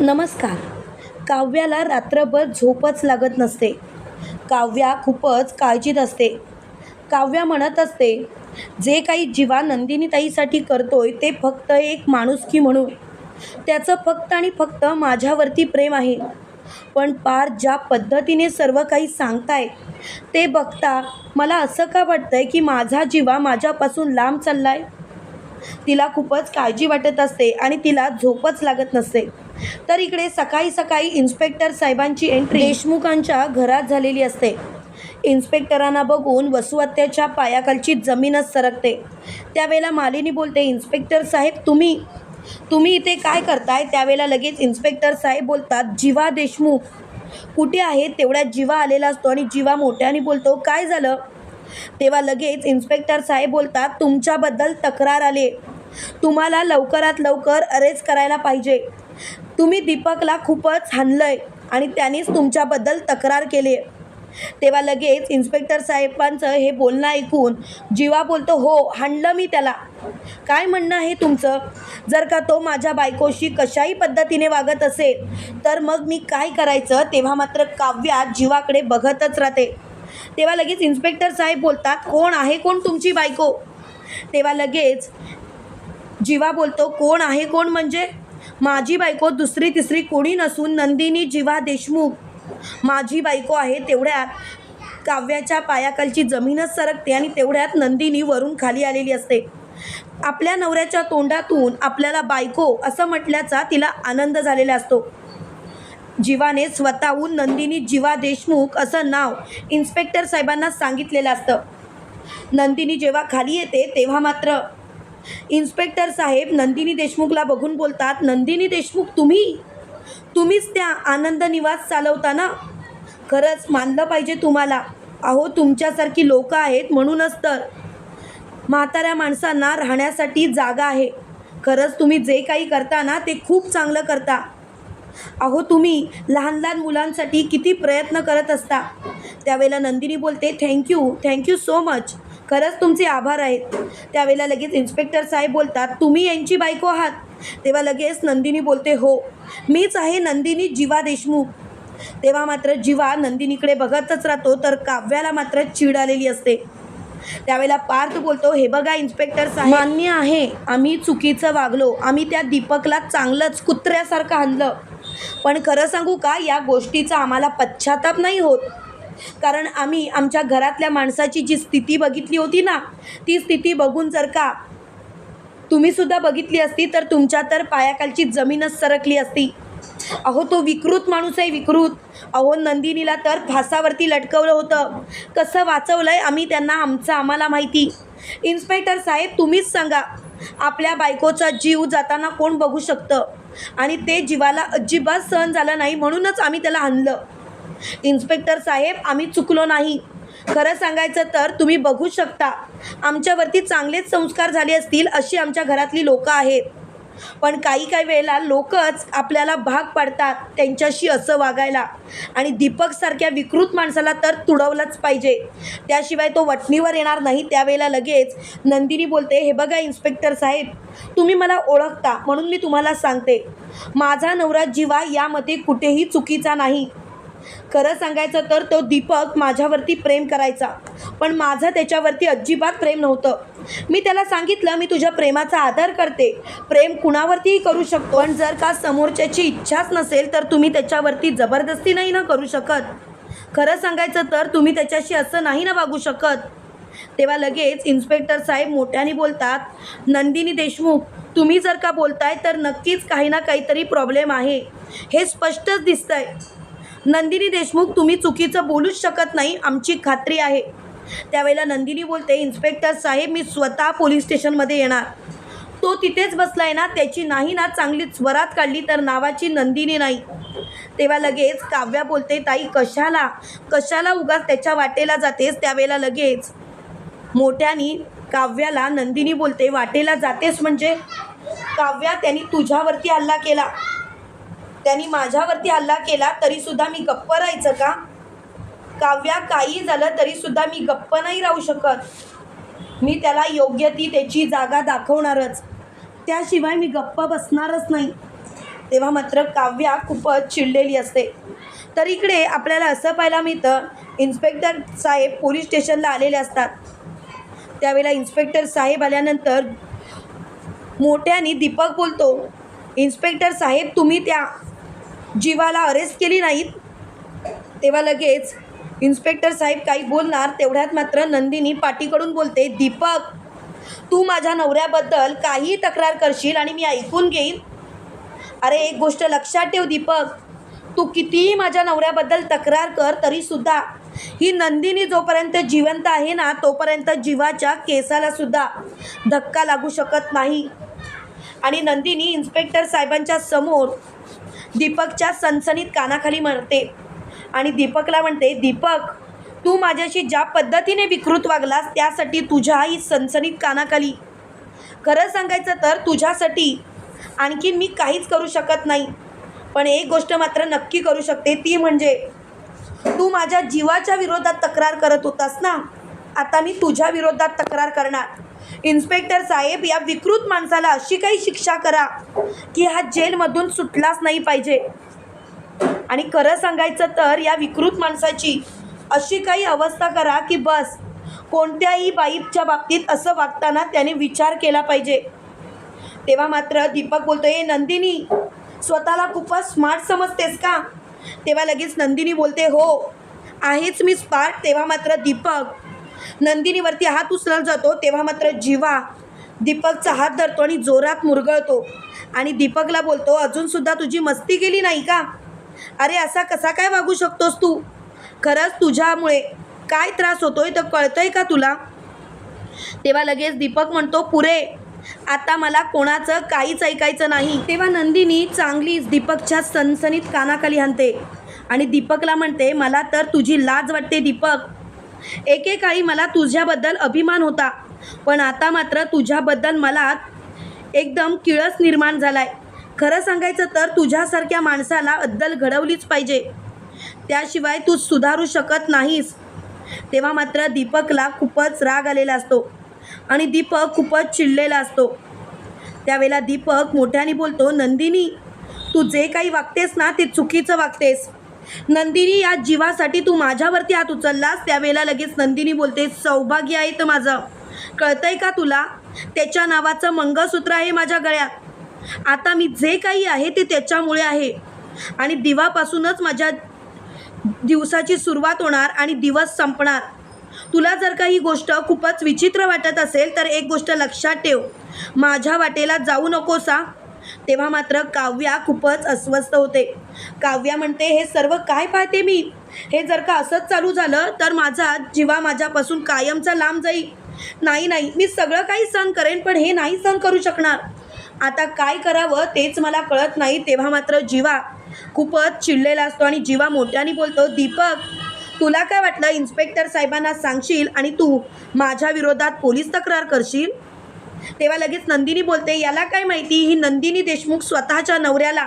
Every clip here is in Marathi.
नमस्कार. काव्याला रात्रभर झोपच लागत नसते. काव्या खूपच काळजीत असते. काव्या म्हणत असते जे काही जीवा नंदिनीताईसाठी करतोय ते फक्त एक माणुसकी म्हणून त्याचं फक्त आणि फक्त माझ्यावरती प्रेम आहे. पण पार ज्या पद्धतीने सर्व काही सांगताय ते बघता मला असं का वाटतंय की माझा जीवा माझ्यापासून लांब चाललाय? तिला खूपच काळजी वाटत असते आणि तिला झोपच लागत नसते. तर इकडे सकाळी सकाळी इन्स्पेक्टर साहेबांची एंट्री देशमुखांच्या घरात झालेली असते. इन्स्पेक्टरांना बघून वसुहत्याच्या पायाखालची जमीनच सरकते. त्यावेळेला मालिनी बोलते इन्स्पेक्टर साहेब तुम्ही? तुम्ही इथे काय करताय? त्यावेळेला लगेच इन्स्पेक्टर साहेब बोलतात जीवा देशमुख. कुठे आहे? तेवढ्यात जीवा आलेला असतो आणि जीवा मोठ्याने बोलतो. काय झालं? तेव्हा लगेच इन्स्पेक्टर साहेब बोलतात तुमच्याबद्दल तक्रार आली. तुम्हाला लवकरात लवकर अरेस्ट करायला पाहिजे. तुम्ही दीपकला खूपच हाणलंय आणि त्यानेच तुमच्याबद्दल तक्रार केली आहे तेव्हा लगेच इन्स्पेक्टर साहेबांचं हे बोलणं ऐकून जीवा बोलतो हो हाणलं मी त्याला. काय म्हणणं आहे तुमचं? जर का तो माझ्या बायकोशी कशाही पद्धतीने वागत असेल तर मग मी काय करायचं? तेव्हा मात्र काव्या जीवाकडे बघतच राहते. तेव्हा लगेच इन्स्पेक्टर साहेब बोलतात कोण आहे? कोण तुमची बायको? तेव्हा लगेच जीवा बोलतो कोण आहे? कोण म्हणजे? माझी बायको दुसरी तिसरी कोणी नसून नंदिनी जीवा देशमुख. माझी बायको आहे तेवढ्यात काव्याच्या पायाखालची जमीनच सरकते आणि तेवढ्यात नंदिनी वरून खाली आलेली असते. आपल्या नवऱ्याच्या तोंडातून आपल्याला बायको असं म्हटल्याचा तिला आनंद झालेला असतो. जीवाने स्वतःहून नंदिनी जीवा देशमुख असं नाव इन्स्पेक्टर साहेबांना सांगितलेलं असतं. नंदिनी जेव्हा खाली येते तेव्हा मात्र इन्स्पेक्टर साहेब नंदिनी देशमुखला बघून बोलतात नंदिनी देशमुख तुम्ही? तुम्हीच त्या आनंद निवास चालवता ना खरंच मानलं पाहिजे तुम्हाला. अहो तुमच्यासारखी लोकं आहेत म्हणूनच तर. म्हाताऱ्या माणसांना राहण्यासाठी जागा आहे. खरंच तुम्ही जे काही करता ना ते खूप चांगलं करता. अहो तुम्ही लहान लहान मुलांसाठी किती प्रयत्न करत असता. त्यावेळेला नंदिनी बोलते थँक्यू थँक्यू सो मच. खरंच तुमचे आभार आहेत. त्यावेळेला लगेच इन्स्पेक्टर साहेब बोलतात तुम्ही यांची बायको आहात. तेव्हा लगेच नंदिनी बोलते हो मीच आहे नंदिनी जीवा देशमुख. तेव्हा मात्र जीवा नंदिनीकडे बघतच राहतो तर काव्याला मात्र चीड आलेली असते. त्यावेळेला पार्थ बोलतो हे बघा इन्स्पेक्टर साहेब मान्य आहे. आम्ही चुकीचं वागलो. आम्ही त्या दीपकला चांगलंच कुत्र्यासारखं आणलं. पण खरं सांगू का या गोष्टीचा आम्हाला पश्चाताप नाही होत. कारण आम्ही आमच्या घरातल्या माणसाची जी स्थिती बघितली होती ना ती स्थिती बघून जर का तुम्ही सुद्धा बघितली असती तर तुमच्या तर पायाखालची जमीनच सरकली असती. अहो तो विकृत माणूस आहे विकृत. अहो नंदिनीला तर फासावरती लटकवलं होतं. कसं वाचवलं आहे आम्ही त्यांना आमचं आम्हाला माहिती. इन्स्पेक्टर साहेब तुम्हीच सांगा आपल्या बायकोचा जीव जाताना कोण बघू शकतं? आणि ते जीवाला अजिबात सहन झालं नाही म्हणूनच आम्ही त्याला आणलं. इन्स्पेक्टर साहेब आम्ही चुकलो नाही. खरं सांगायचं तर तुम्ही बघू शकता आमच्यावरती चांगलेच संस्कार झाले असतील अशी आमच्या घरातली लोकं आहेत. पण काही काही वेळेला लोकच आपल्याला भाग पाडतात त्यांच्याशी असं वागायला. आणि दीपकसारख्या विकृत माणसाला तर तुडवलंच पाहिजे. त्याशिवाय तो वटणीवर येणार नाही त्यावेळेला लगेच नंदिनी बोलते हे बघा इन्स्पेक्टर साहेब तुम्ही मला ओळखता म्हणून मी तुम्हाला सांगते. माझा नवरा जीवा यामध्ये कुठेही चुकीचा नाही. खरं सांगायचं तर तो दीपक माझ्यावरती प्रेम करायचा. पण माझं त्याच्यावरती अजिबात प्रेम नव्हतं. मी त्याला सांगितलं मी तुझ्या प्रेमाचा आदर करते. प्रेम कुणावरतीही करू शकतो. पण जर का समोरच्याची इच्छाच नसेल तर तुम्ही त्याच्यावरती जबरदस्ती नाही ना करू शकत. खरं सांगायचं तर तुम्ही त्याच्याशी असं नाही ना वागू शकत. तेव्हा लगेच इन्स्पेक्टर साहेब मोठ्याने बोलतात नंदिनी देशमुख तुम्ही जर का बोलताय तर नक्कीच काही ना काहीतरी प्रॉब्लेम आहे. हे स्पष्टच दिसतंय. नंदिनी देशमुख तुम्ही चुकीचं बोलूच शकत नाही आमची खात्री आहे. त्यावेळेला नंदिनी बोलते इन्स्पेक्टर साहेब मी स्वतः पोलीस स्टेशनमध्ये येणार. तो तिथेच बसला आहे ना त्याची नाही ना चांगली स्वरात काढली तर नावाची नंदिनी नाही. तेव्हा लगेच काव्या बोलते ताई कशाला? कशाला उगाच त्याच्या वाटेला जातेस? त्यावेळेला लगेच मोठ्यानी काव्याला नंदिनी बोलते वाटेला जातेस म्हणजे? काव्या त्यांनी तुझ्यावरती हल्ला केला. त्यांनी माझ्यावरती हल्ला केला तरीसुद्धा मी गप्प राहायचं का? काव्या काही झालं तरीसुद्धा मी गप्प नाही राहू शकत. मी त्याला योग्य ती त्याची जागा दाखवणारच. त्याशिवाय मी गप्प बसणारच नाही. तेव्हा मात्र काव्या खूपच चिडलेली असते. तर इकडे आपल्याला असं पाहायला मिळतं इन्स्पेक्टर साहेब पोलीस स्टेशनला आलेले असतात. त्यावेळेला इन्स्पेक्टर साहेब आल्यानंतर मोठ्याने दीपक बोलतो इन्स्पेक्टर साहेब तुम्ही त्या जीवाला अरेस्ट केली नाहीत. तेव्हा लगेच इन्स्पेक्टर साहेब काही बोलणार तेवढ्यात मात्र नंदिनी पाठीकडून बोलते दीपक तू माझ्या नवऱ्याबद्दल काही तक्रार करशील आणि मी ऐकून घेईन. अरे एक गोष्ट लक्षात ठेव दीपक तू कितीही माझ्या नवऱ्याबद्दल तक्रार कर तरीसुद्धा ही नंदिनी जोपर्यंत जिवंत आहे ना तोपर्यंत जीवाच्या केसालासुद्धा धक्का लागू शकत नाही. आणि नंदिनी इन्स्पेक्टर साहेबांच्या समोर दीपकच्या सनसनीत कानाखाली म्हणते आणि दीपकला म्हणते दीपक तू माझ्याशी ज्या पद्धतीने विकृत वागलास त्यासाठी तुझ्या ही सनसनीत कानाखाली. खरं सांगायचं तर तुझ्यासाठी आणखी मी काहीच करू शकत नाही. पण एक गोष्ट मात्र नक्की करू शकते ती म्हणजे तू माझ्या जीवाच्या विरोधात तक्रार करत होतास ना? आता मी तुझ्या विरोधात तक्रार करणार. इन्स्पेक्टर साहेब या विकृत माणसाला अशी काही शिक्षा करा की हा जेलमधून सुटलाच नाही पाहिजे. आणि खरं सांगायचं तर या विकृत माणसाची अशी काही अवस्था करा की बस कोणत्याही बाईपच्या बाबतीत असं वागताना त्याने विचार केला पाहिजे. तेव्हा मात्र दीपक बोलतो नंदिनी स्वतःला खूपच स्मार्ट समजतेस का? तेव्हा लगेच नंदिनी बोलते हो आहेच मी स्मार्ट तेव्हा मात्र दीपक नंदिनीवरती हात उचलत जातो तेव्हा मात्र जीवा दीपकचा हात धरतो आणि जोरात मुरगळतो. आणि दीपकला बोलतो अजूनसुद्धा तुझी मस्ती केली नाही का? अरे असा कसा काय वागू शकतोस तू? खरंच तुझ्यामुळे काय त्रास होतोय तर कळतंय का तुला? तेव्हा लगेच दीपक म्हणतो पुरे आता मला कोणाचं काहीच ऐकायचं नाही. तेव्हा नंदिनी चांगलीच दीपकच्या सनसनीत कानाखाली हाणते. आणि दीपकला म्हणते मला तर तुझी लाज वाटते दीपक. एकेकाळी मला तुझ्याबद्दल अभिमान होता. पण आता मात्र तुझ्याबद्दल मला एकदम किळस निर्माण झालाय. खरं सांगायचं तर तुझ्यासारख्या माणसाला अद्दल घडवलीच पाहिजे. त्याशिवाय तू सुधारू शकत नाहीस. तेव्हा मात्र दीपकला खूपच राग आलेला असतो आणि दीपक खूपच चिडलेला असतो. त्यावेळेला दीपक मोठ्याने बोलतो नंदिनी तू जे काही वागतेस ना ते चुकीचं वागतेस. नंदिनी या जीवासाठी तू माझ्यावरती हात उचललास? त्यावेळेला लगेच नंदिनी बोलते सौभाग्य आहे तर माझं. कळतंय का तुला? त्याच्या नावाचं मंगळसूत्र आहे माझ्या गळ्यात. आता मी जे काही आहे ते त्याच्यामुळे आहे. आणि दिवापासूनच माझ्या दिवसाची सुरुवात होणार आणि दिवस संपणार. तुला जर का ही गोष्ट खूपच विचित्र वाटत असेल तर एक गोष्ट लक्षात ठेव. माझ्या वाटेला जाऊ नकोसा. तेव्हा मात्र काव्या खूपच अस्वस्थ होते. काव्या म्हणते हे सर्व काय पाहते मी? हे जर का असंच चालू झालं तर माझा जीवा माझ्यापासून कायमचा लांब जाईल. नाही नाही मी सगळं काही सहन करेन पण हे नाही सहन करू शकणार. आता काय करावं तेच मला कळत नाही. तेव्हा मात्र जीवा खूपच चिडलेला असतो आणि जीवा मोठ्याने बोलतो दीपक तुला काय वाटलं? इन्स्पेक्टर साहेबांना सांगशील आणि तू माझ्या विरोधात पोलीस तक्रार करशील? तेव्हा लगेच नंदिनी बोलते याला काय माहिती? ही नंदिनी देशमुख स्वतःच्या नवऱ्याला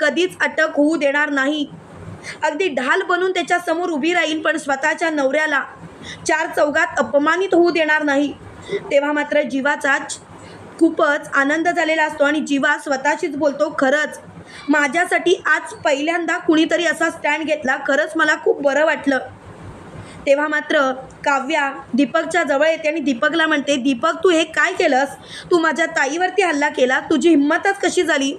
कधीच अटक होऊ देणार नाही. अगदी ढाल बनून त्याच्यासमोर उभी राहील पण स्वतःच्या नवऱ्याला चार चौघात अपमानित होऊ देणार नाही. तेव्हा मात्र जीवाचा खूपच आनंद झालेला असतो आणि जीवा स्वतःशीच बोलतो खरंच माझ्यासाठी आज पहिल्यांदा कुणीतरी असा स्टँड घेतला. खरंच मला खूप बरं वाटलं. तेव्हा मात्र काव्या दीपकच्या जवळ येते आणि दीपकला म्हणते दीपक तू हे काय केलंस? तू माझ्या ताईवरती हल्ला केला? तुझी हिंमतच कशी झाली?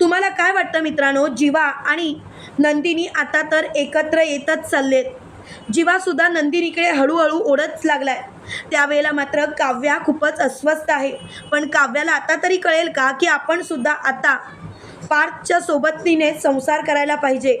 तुम्हाला काय वाटतं मित्रांनो? जीवा आणि नंदिनी आता तर एकत्र येतच चाललेत. जीवासुद्धा नंदिनीकडे हळूहळू ओढत लागलाय. त्यावेळेला मात्र काव्या खूपच अस्वस्थ आहे. पण काव्याला आता तरी कळेल का की आपण सुद्धा आता पार्थच्या सोबतीने संसार करायला पाहिजे.